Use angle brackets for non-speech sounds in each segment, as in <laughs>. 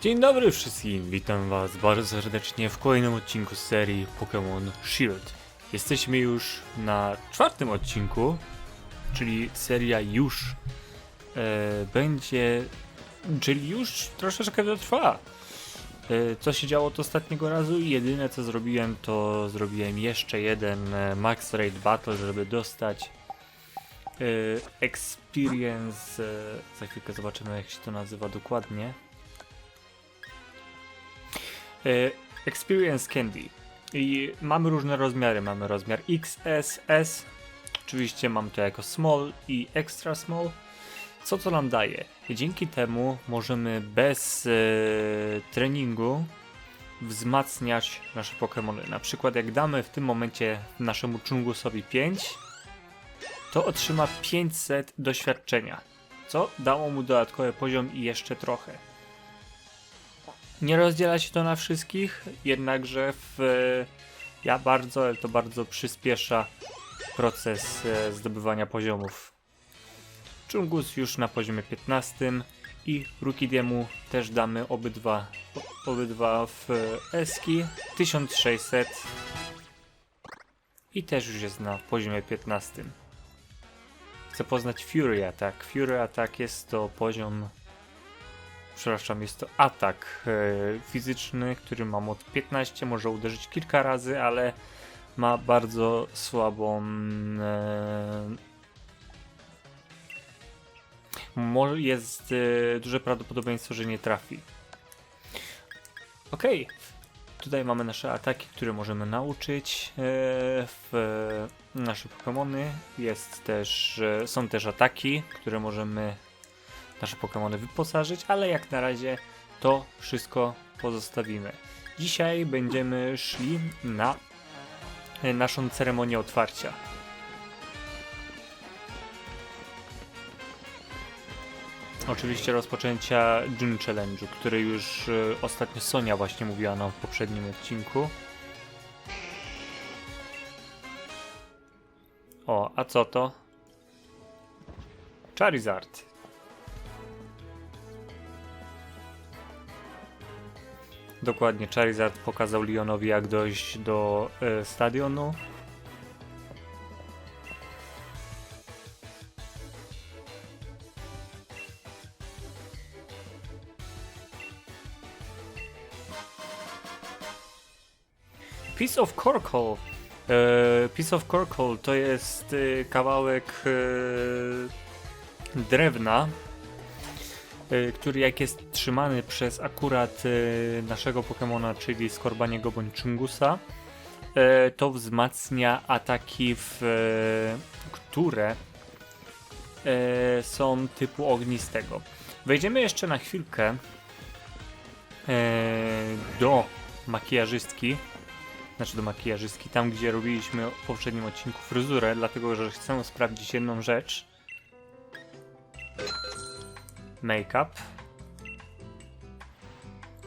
Dzień dobry wszystkim, witam was bardzo serdecznie w kolejnym odcinku z serii Pokémon Shield. Jesteśmy już na czwartym odcinku, czyli seria już e, będzie, czyli już troszeczkę to trwa. E, co się działo od ostatniego razu? Jedyne co zrobiłem to zrobiłem jeszcze jeden e, Max Raid Battle, żeby dostać e, Experience, e, za chwilkę zobaczymy jak się to nazywa dokładnie. E, Experience Candy. I mamy różne rozmiary. Mamy rozmiar XS, S. Oczywiście mam to jako small i extra small. Co to nam daje? Dzięki temu możemy bez e, treningu wzmacniać nasze Pokémony. Na przykład jak damy w tym momencie naszemu Chungusowi 5, to otrzyma 500 doświadczenia, co dało mu dodatkowy poziom i jeszcze trochę. Nie rozdziela się to na wszystkich, jednakże w, ja bardzo, ale to bardzo przyspiesza proces e, zdobywania poziomów. Chungus już na poziomie 15 i Rukidiemu też damy obydwa, obydwa w Eski 1600 i też już jest na poziomie 15. Chcę poznać Fury Attack. Fury Attack jest to poziom przepraszam, jest to atak e, fizyczny, który ma moc 15, może uderzyć kilka razy, ale ma bardzo słabą. E, jest e, duże prawdopodobieństwo, że nie trafi. Okej. Tutaj mamy nasze ataki, które możemy nauczyć w nasze Pokémony. Jest też, są też ataki, które możemy nasze Pokémony wyposażyć, ale jak na razie to wszystko pozostawimy. Dzisiaj będziemy szli na e, naszą ceremonię otwarcia. Oczywiście rozpoczęcia June Challenge'u, który już e, ostatnio Sonia właśnie mówiła nam w poprzednim odcinku. O, a co to? Charizard. Dokładnie, Charizard pokazał Leonowi jak dojść do e, stadionu. Piece of Corkle. E, Piece of Corkle to jest e, kawałek e, drewna, y, który jak jest trzymany przez akurat y, naszego Pokemona, czyli Skorbaniego bądź Chungusa, y, to wzmacnia ataki, w, które są typu ognistego. Wejdziemy jeszcze na chwilkę do makijażystki, znaczy do makijażystki, tam gdzie robiliśmy w poprzednim odcinku fryzurę, dlatego że chcę sprawdzić jedną rzecz make-up.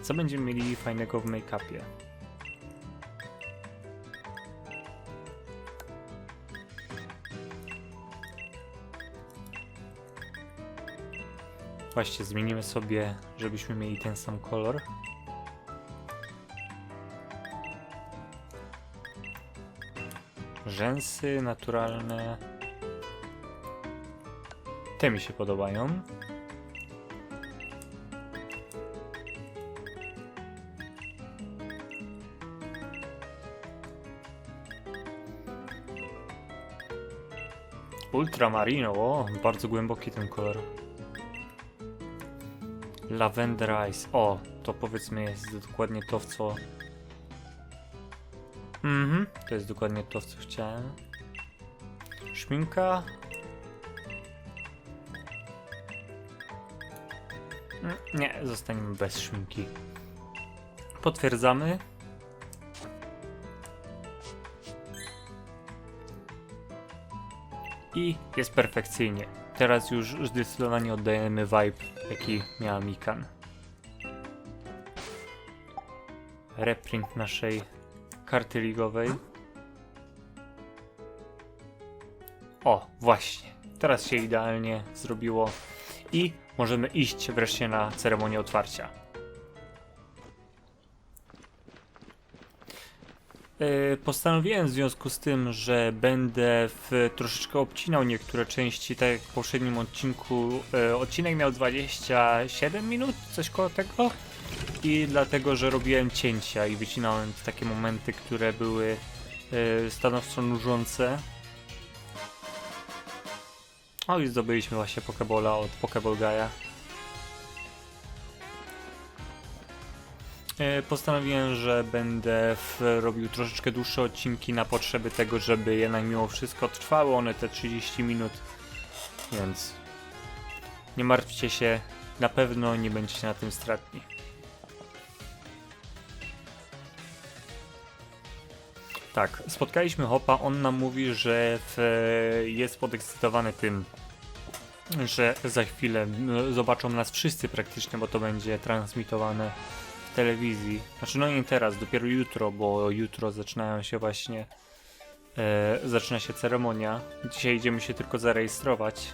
Co będziemy mieli fajnego w make-upie? Właśnie zmienimy sobie, żebyśmy mieli ten sam kolor. Rzęsy naturalne. Te mi się podobają. Ultramarino, o, bardzo głęboki ten kolor. Lavender Ice, o, to powiedzmy jest dokładnie to, w co... Mhm, to jest dokładnie to, w co chciałem. Szminka. Mm, Nie, zostaniemy bez szminki. Potwierdzamy. I jest perfekcyjnie. Teraz już zdecydowanie oddajemy vibe, jaki miała Mikan. Reprint naszej karty ligowej. O, właśnie. Teraz się idealnie zrobiło. I możemy iść wreszcie na ceremonię otwarcia. Postanowiłem w związku z tym, że będę w, troszeczkę obcinał niektóre części, tak jak w poprzednim odcinku. E, Odcinek miał 27 minut, coś koło tego. I dlatego, że robiłem cięcia i wycinałem takie momenty, które były e, stanowczo nużące. O i zdobyliśmy właśnie Pokebola od Pokeball Guy'a. Postanowiłem, że będę robił troszeczkę dłuższe odcinki na potrzeby tego, żeby jednak mimo wszystko trwały one te 30 minut. Więc nie martwcie się, na pewno nie będziecie na tym stratni. Tak, spotkaliśmy Hopa, on nam mówi, że w, jest podekscytowany tym, że za chwilę no, zobaczą nas wszyscy praktycznie, bo to będzie transmitowane telewizji. Znaczy no nie teraz, dopiero jutro, bo jutro zaczynają się właśnie e, zaczyna się ceremonia. Dzisiaj idziemy się tylko zarejestrować.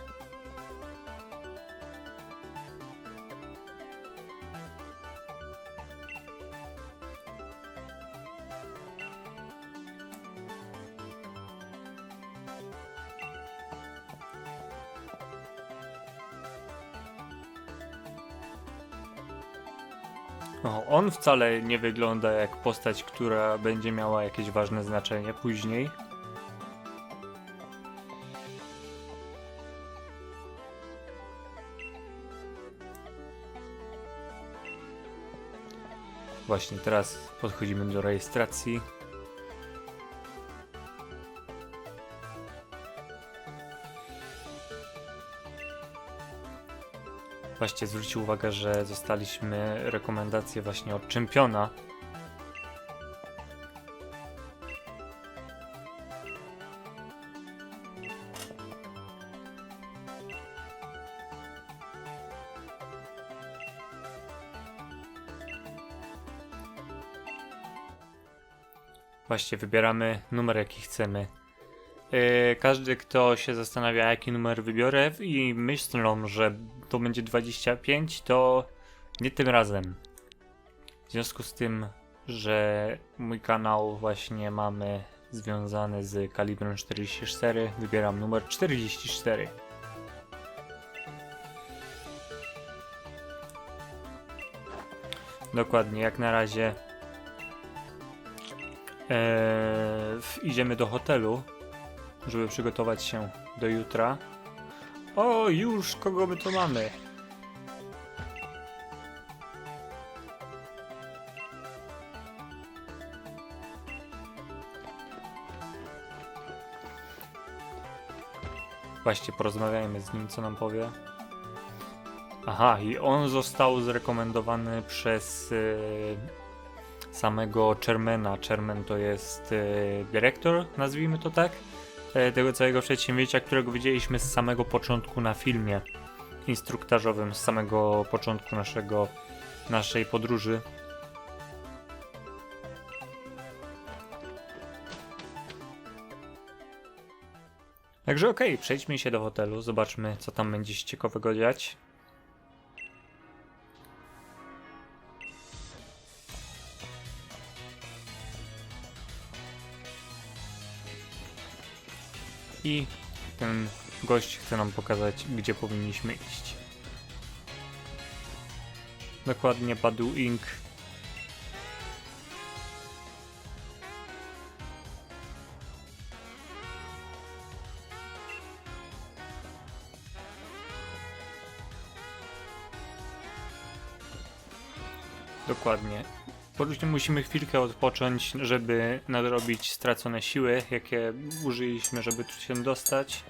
O, on wcale nie wygląda jak postać, która będzie miała jakieś ważne znaczenie później. Właśnie teraz podchodzimy do rejestracji. Właśnie zwrócił uwagę, że zostaliśmy rekomendacje właśnie od czempiona. Właśnie wybieramy numer jaki chcemy. Yy, każdy, kto się zastanawia, jaki numer wybiorę i myślą, że to będzie 25, to nie tym razem. W związku z tym, że mój kanał właśnie mamy związany z kalibrem 44, wybieram numer 44. Dokładnie, jak na razie eee, idziemy do hotelu, żeby przygotować się do jutra. O, już kogo my tu mamy? Właśnie porozmawiajmy z nim, co nam powie. Aha, i on został zrekomendowany przez y, samego Chairmana. Chairman to jest y, dyrektor, nazwijmy to tak tego całego przedsięwzięcia, którego widzieliśmy z samego początku na filmie instruktażowym, z samego początku naszego, naszej podróży. Także okej, przejdźmy się do hotelu, zobaczmy co tam będzie się ciekawego dziać. I ten gość chce nam pokazać, gdzie powinniśmy iść. Dokładnie Badu Inc. Dokładnie. Później musimy chwilkę odpocząć, żeby nadrobić stracone siły, jakie użyliśmy, żeby tu się dostać.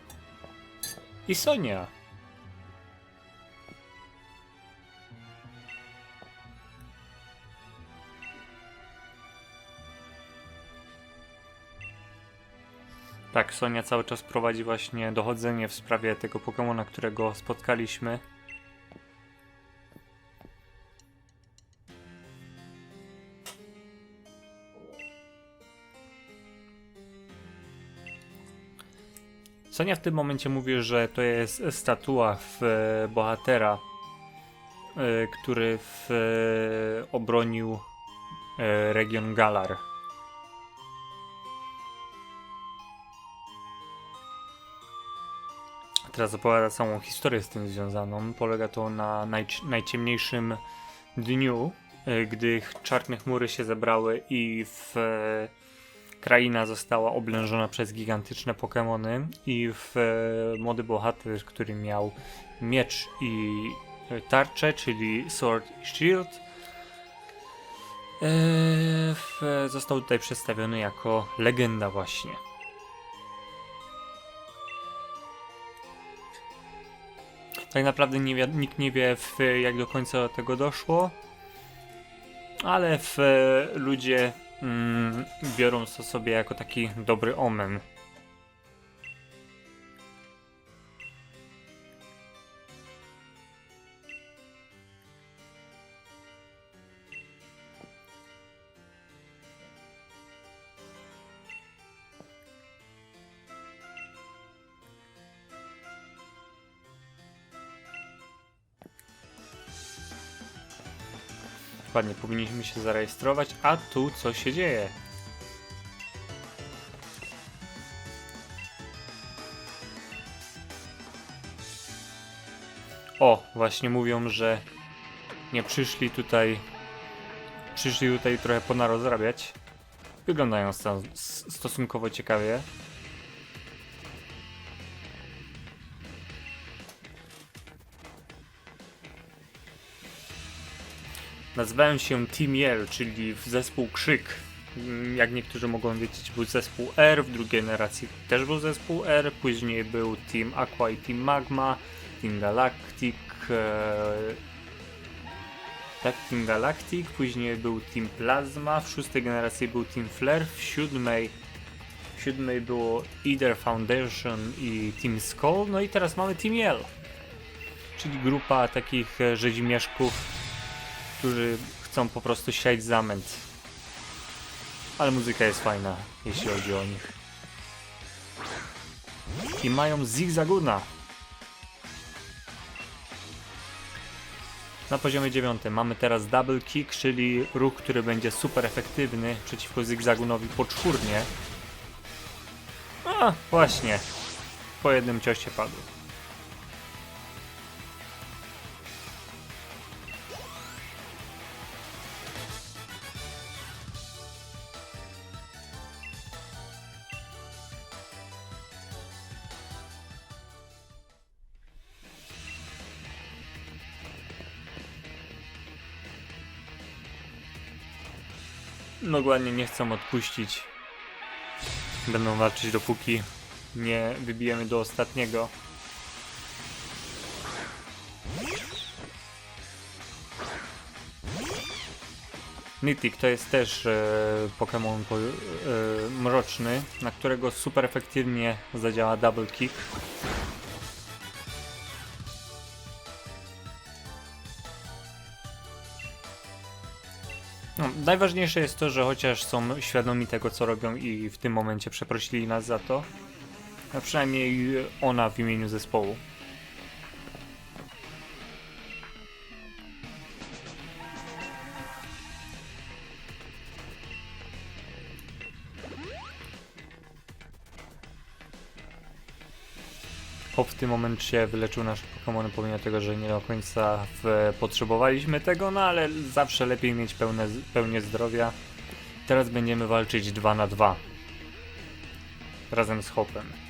I Sonia. Tak, Sonia cały czas prowadzi właśnie dochodzenie w sprawie tego Pokemona, którego spotkaliśmy. Sonia w tym momencie mówi, że to jest statua w e, bohatera, e, który w, e, obronił region Galar. Teraz opowiada całą historię z tym związaną. Polega to na najci najciemniejszym dniu, gdy czarne chmury się zebrały i w kraina została oblężona przez gigantyczne Pokémony i w e, młody bohater, który miał miecz i e, tarczę, czyli Sword i Shield, e, został tutaj przedstawiony jako legenda właśnie. Tak naprawdę nie wie, nikt nie wie, w, jak do końca do tego doszło, ale w, ludzie mm, biorą to sobie jako taki dobry omen. Dokładnie, powinniśmy się zarejestrować, a tu co się dzieje? O, właśnie mówią, że nie przyszli tutaj. Przyszli tutaj trochę ponarozrabiać. Wyglądają stosunkowo ciekawie. Nazywałem się Team czyli zespół Krzyk. Mm, Jak niektórzy mogą wiedzieć, był zespół R, w drugiej generacji też był zespół R, później był Team Aqua i Team Magma, Team Galactic, e... tak, Team Galactic, później był Team Plasma, w szóstej generacji był Team Flare, w siódmej, w siódmej było Either Foundation i Team Skull, no i teraz mamy Team Yell, czyli grupa takich e, rzezimieszków, którzy chcą po prostu siać zamęt. Ale muzyka jest fajna, jeśli chodzi o nich. I mają Zigzaguna. Na poziomie 9 mamy teraz Double Kick, czyli ruch, który będzie super efektywny przeciwko Zigzagunowi poczwórnie. A, właśnie. Po jednym ciosie padł. Dokładnie nie chcą odpuścić. Będą walczyć dopóki nie wybijemy do ostatniego. Nitik to jest też e, Pokémon po, e, mroczny, na którego super efektywnie zadziała Double Kick. Najważniejsze jest to, że chociaż są świadomi tego, co robią i w tym momencie przeprosili nas za to, a przynajmniej ona w imieniu zespołu. W tym momencie wyleczył nasze Pokémony pomimo tego, że nie do końca w, potrzebowaliśmy tego, no ale zawsze lepiej mieć pełne, pełnię zdrowia. Teraz będziemy walczyć 2 na 2 razem z Hopem.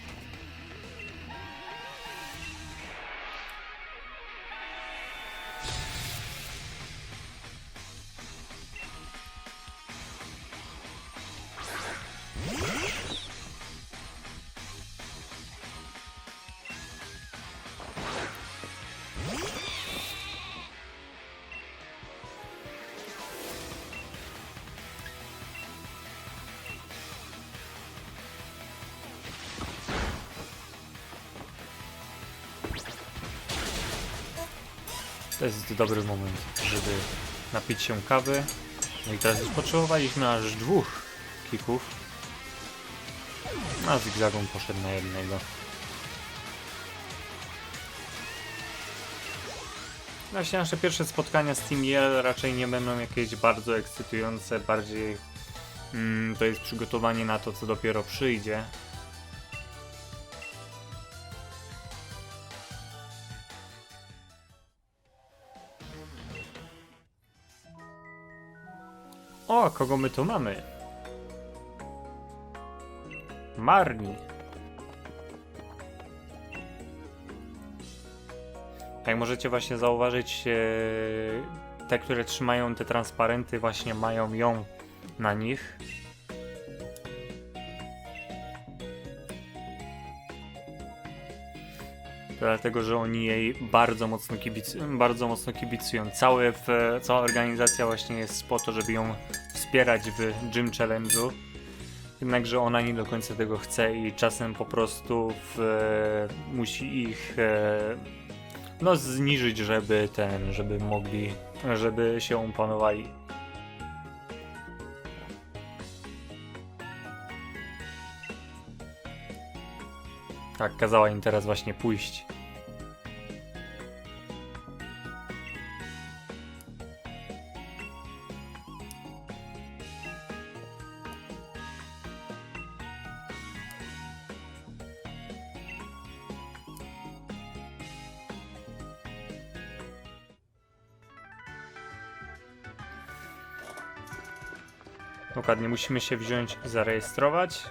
Dobry moment, żeby napić się kawy. No i teraz już potrzebowaliśmy aż dwóch kików. A zigzagą poszedł na jednego. Właśnie nasze pierwsze spotkania z Team Yell raczej nie będą jakieś bardzo ekscytujące, bardziej mm, to jest przygotowanie na to, co dopiero przyjdzie. O, kogo my tu mamy? Marni. Jak możecie właśnie zauważyć, e, te, które trzymają te transparenty, właśnie mają ją na nich. Dlatego, że oni jej bardzo mocno, kibic, bardzo mocno kibicują. Całe w, cała organizacja właśnie jest po to, żeby ją wspierać w Gym Challenge'u. Jednakże ona nie do końca tego chce i czasem po prostu w, musi ich e, no zniżyć, żeby ten, żeby mogli, żeby się opanowali. Tak, kazała im teraz właśnie pójść. Dokładnie, musimy się wziąć, zarejestrować.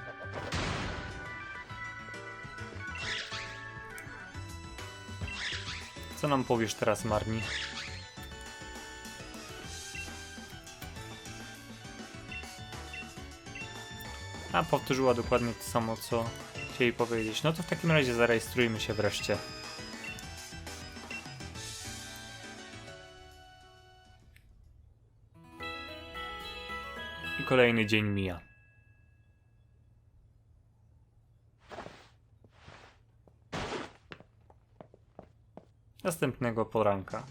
Co nam powiesz teraz, Marni? A, powtórzyła dokładnie to samo, co chcieli powiedzieć. No to w takim razie zarejestrujmy się wreszcie. I kolejny dzień mija. Następnego poranka.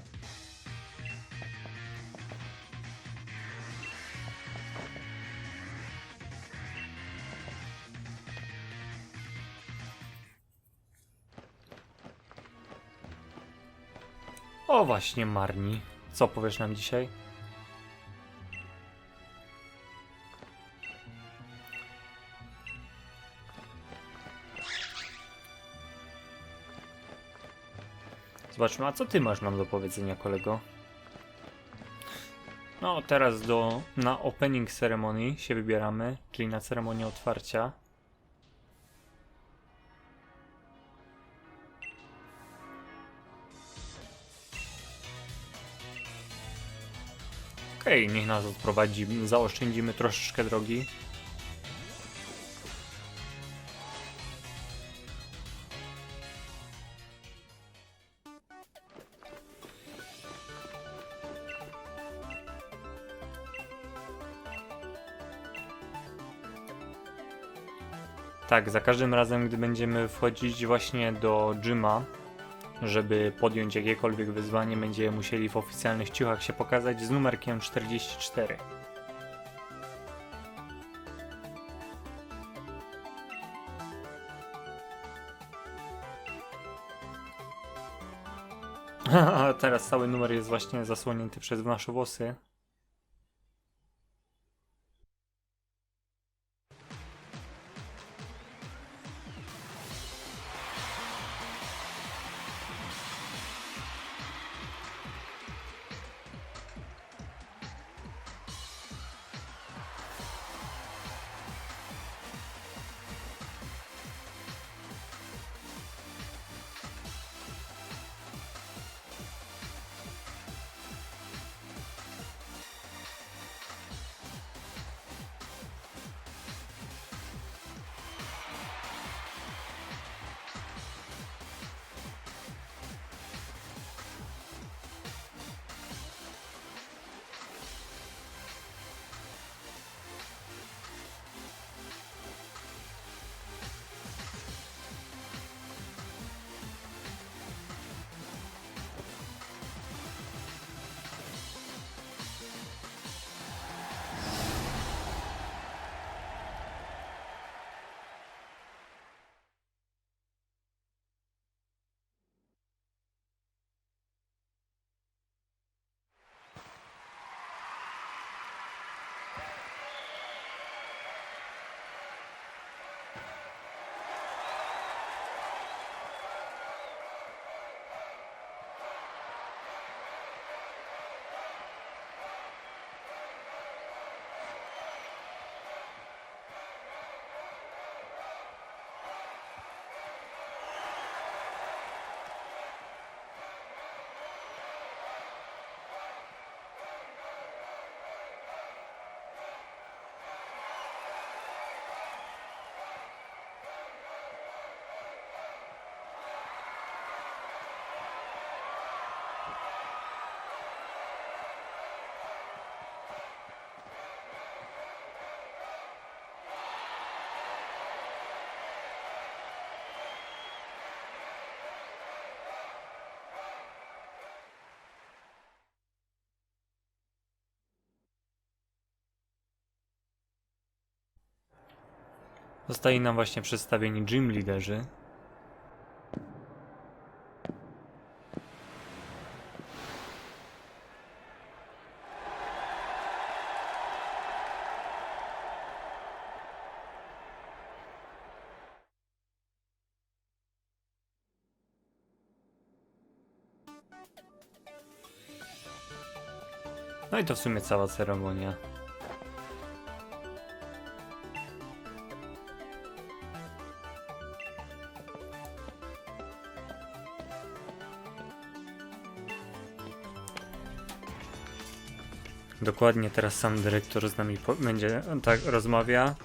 O właśnie, Marni. Co powiesz nam dzisiaj? Zobaczmy, a co ty masz nam do powiedzenia, kolego? No, teraz do, na opening ceremonii się wybieramy, czyli na ceremonię otwarcia. Okej, niech nas odprowadzi, zaoszczędzimy troszeczkę drogi. Tak, za każdym razem, gdy będziemy wchodzić właśnie do gyma, żeby podjąć jakiekolwiek wyzwanie, będziemy musieli w oficjalnych ciuchach się pokazać z numerkiem 44. A <laughs> teraz cały numer jest właśnie zasłonięty przez nasze włosy. Zostali nam właśnie przedstawieni gym liderzy. No i to w sumie cała ceremonia. Dokładnie teraz sam dyrektor z nami będzie tak rozmawia.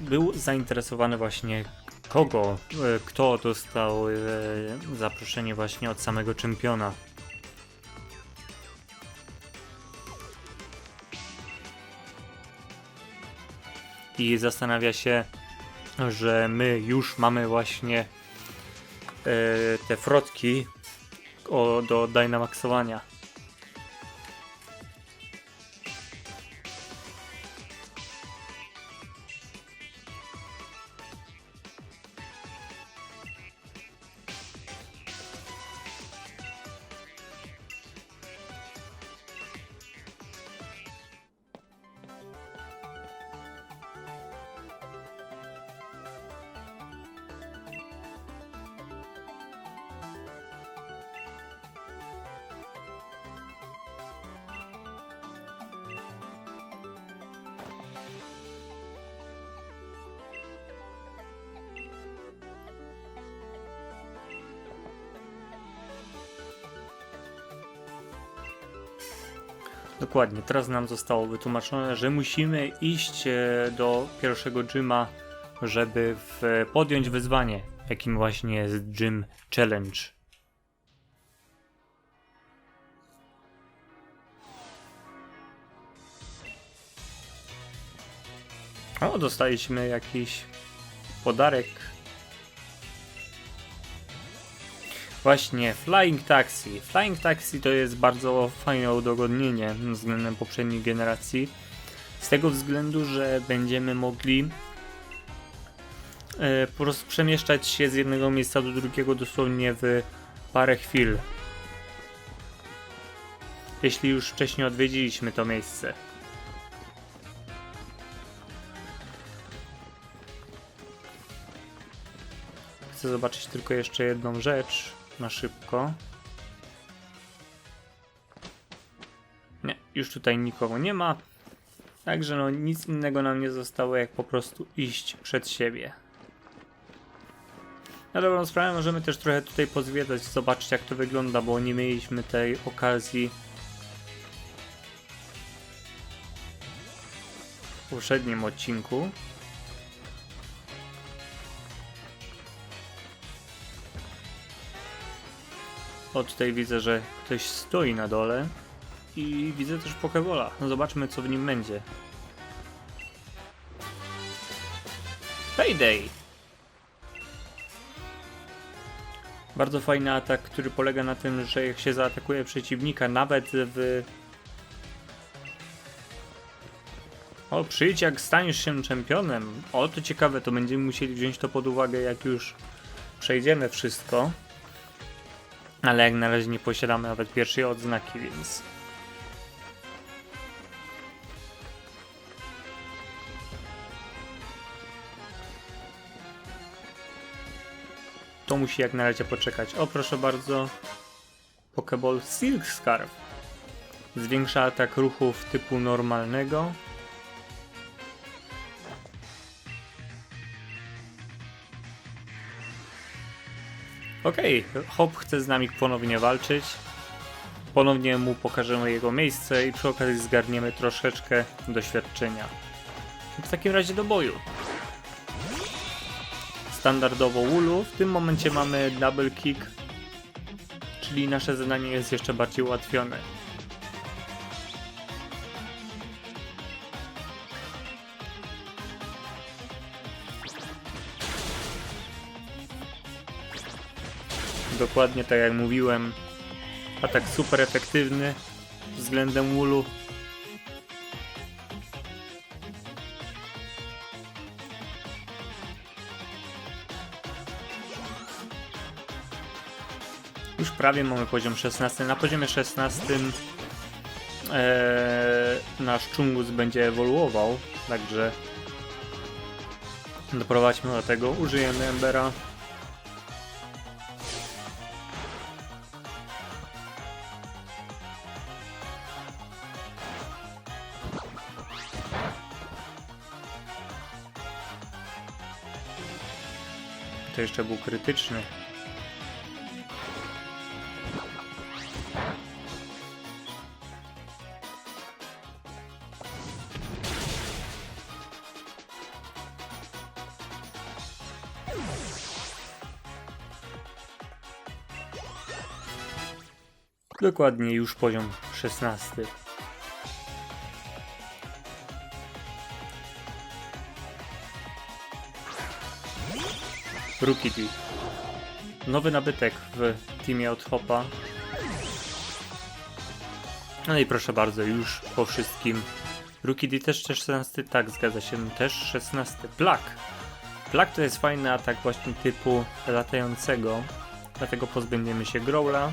Był zainteresowany właśnie kogo, e, kto dostał e, zaproszenie właśnie od samego czempiona. I zastanawia się, że my już mamy właśnie e, te frotki do Dynamaxowania. Dokładnie, teraz nam zostało wytłumaczone, że musimy iść e, do pierwszego gyma, żeby w, podjąć wyzwanie, jakim właśnie jest Gym Challenge. O, dostaliśmy jakiś podarek. Właśnie, Flying Taxi. Flying Taxi to jest bardzo fajne udogodnienie względem poprzedniej generacji. Z tego względu, że będziemy mogli e, po prostu przemieszczać się z jednego miejsca do drugiego dosłownie w parę chwil. Jeśli już wcześniej odwiedziliśmy to miejsce. Chcę zobaczyć tylko jeszcze jedną rzecz na szybko. Nie, już tutaj nikogo nie ma. Także no nic innego nam nie zostało jak po prostu iść przed siebie. Na dobrą sprawę możemy też trochę tutaj pozwiedzać, zobaczyć jak to wygląda, bo nie mieliśmy tej okazji w poprzednim odcinku. O, tutaj widzę, że ktoś stoi na dole. I widzę też Pokebola. No zobaczmy, co w nim będzie. Payday! Bardzo fajny atak, który polega na tym, że jak się zaatakuje przeciwnika, nawet w... O, przyjdź jak staniesz się czempionem. O, to ciekawe, to będziemy musieli wziąć to pod uwagę, jak już przejdziemy wszystko. Ale jak na razie nie posiadamy nawet pierwszej odznaki, więc. To musi jak na razie poczekać. O, proszę bardzo. Pokeball Silk Scarf. Zwiększa atak ruchów typu normalnego. Okej, Hop chce z nami ponownie walczyć. Ponownie mu pokażemy jego miejsce i przy okazji zgarniemy troszeczkę doświadczenia. W takim razie do boju. Standardowo Ulu. W tym momencie mamy double kick, czyli nasze zadanie jest jeszcze bardziej ułatwione. dokładnie tak jak mówiłem. Atak super efektywny względem Wulu. Już prawie mamy poziom 16. Na poziomie 16 ee, nasz Chungus będzie ewoluował, także doprowadźmy do tego. Użyjemy Embera. Jeszcze był krytyczny. Dokładnie już poziom 16. Rookie Deal. Nowy nabytek w teamie od Hopa. No i proszę bardzo, już po wszystkim. Rookie D też 16, tak, zgadza się, też 16. Black. Black to jest fajny atak właśnie typu latającego, dlatego pozbędziemy się Growla.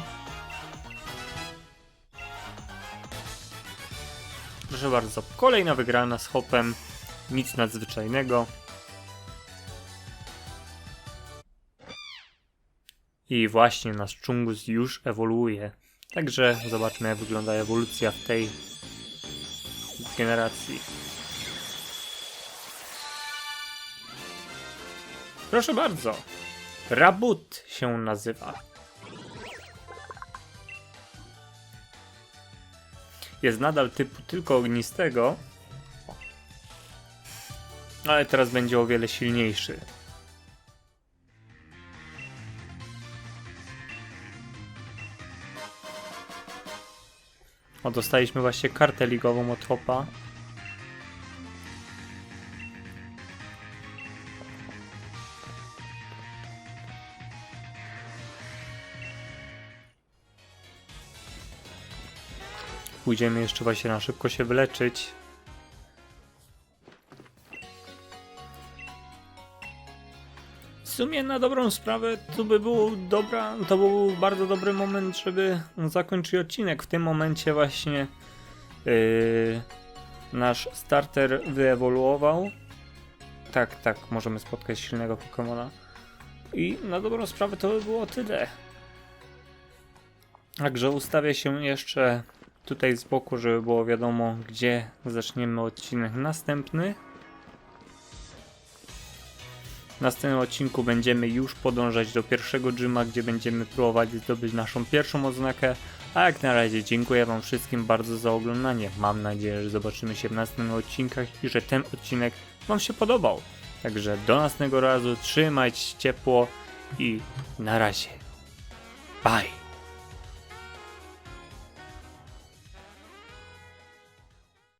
Proszę bardzo, kolejna wygrana z Hopem, nic nadzwyczajnego. I właśnie nasz Chungus już ewoluuje. Także zobaczmy jak wygląda ewolucja w tej generacji. Proszę bardzo. Rabut się nazywa. Jest nadal typu tylko ognistego, ale teraz będzie o wiele silniejszy. O, dostaliśmy właśnie kartę ligową od Hopa. Pójdziemy jeszcze właśnie na szybko się wyleczyć. Sumie na dobrą sprawę to by był dobra, to był bardzo dobry moment, żeby zakończyć odcinek. W tym momencie właśnie yy, nasz starter wyewoluował. Tak, tak, możemy spotkać silnego Pokemona. I na dobrą sprawę to by było tyle. Także ustawię się jeszcze tutaj z boku, żeby było wiadomo, gdzie zaczniemy odcinek następny. W następnym odcinku będziemy już podążać do pierwszego gyma, gdzie będziemy próbować zdobyć naszą pierwszą oznakę. A jak na razie dziękuję Wam wszystkim bardzo za oglądanie. Mam nadzieję, że zobaczymy się w następnych odcinkach i że ten odcinek Wam się podobał. Także do następnego razu, trzymajcie ciepło i na razie. Bye!